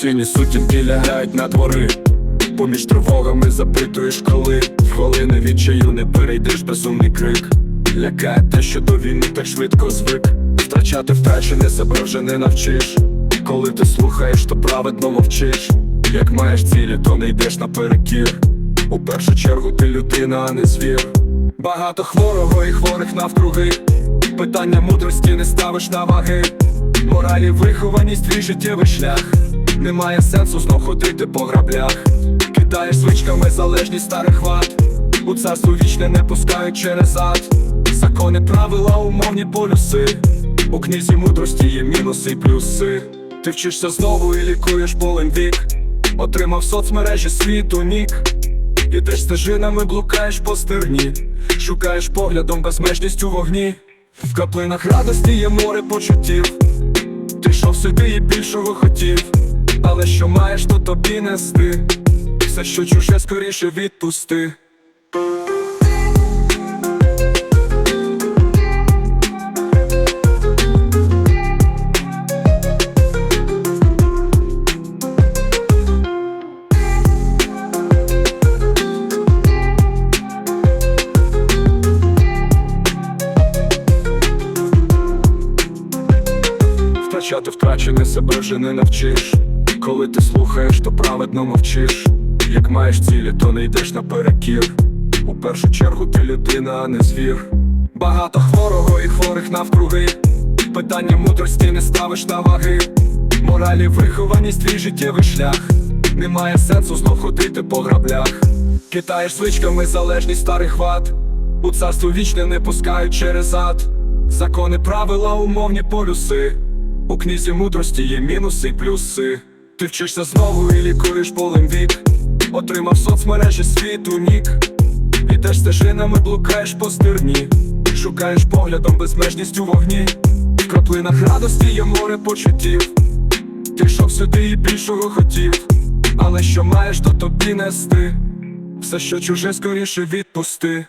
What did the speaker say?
машині сутінки лягають на двори. Поміж тривогами запитуєш, коли в хвилини відчаю не перейдеш безумний крик. Лякає те, що до війни так швидко звик. Втрачати втрачене себе вже не навчиш. Коли ти слухаєш, то праведно мовчиш. Як маєш цілі, то не йдеш наперекір. У першу чергу ти людина, а не звір. Багато хворого і хворих навкруги. Питання мудрості не ставиш на ваги. Моралі вихованість твій життєвий шлях. Немає сенсу знов ходити по граблях. Кидаєш звичками залежність старих ват. У царство вічне не пускають через ад. Закони, правила, умовні полюси. У книзі мудрості є мінуси й плюси. Ти вчишся знову і лікуєш болем вік. Отримав соцмережі світу нік. Ідеш стежинами, блукаєш по стерні, шукаєш поглядом безмежність у вогні. В каплинах радості є море почуттів. Ти йшов сюди і більшого хотів, але що маєш, то тобі нести. Все, що чуже, скоріше відпусти. Втрачати втрачене себе вже не навчиш. Коли ти слухаєш, то праведно мовчиш. Як маєш цілі, то не йдеш наперекір. У першу чергу ти людина, а не звір. Багато хворого і хворих навкруги. Питання мудрості не ставиш на ваги. Моралі вихованість твій життєвий шлях. Немає сенсу знов ходити по граблях. Китаєш звичками залежність старих ват. У царство вічне не пускають через ад. Закони, правила, умовні полюси. У книзі мудрості є мінуси й плюси. Ти вчишся знову і лікуєш болем вік. Отримав соцмережі світу нік. Ідеш стежинами, блукаєш по стерні. Шукаєш поглядом безмежність у вогні. В краплинах радості є море почуттів. Ти йшов сюди і більшого хотів. Але що маєш, то тобі нести. Все, що чуже, скоріше відпусти.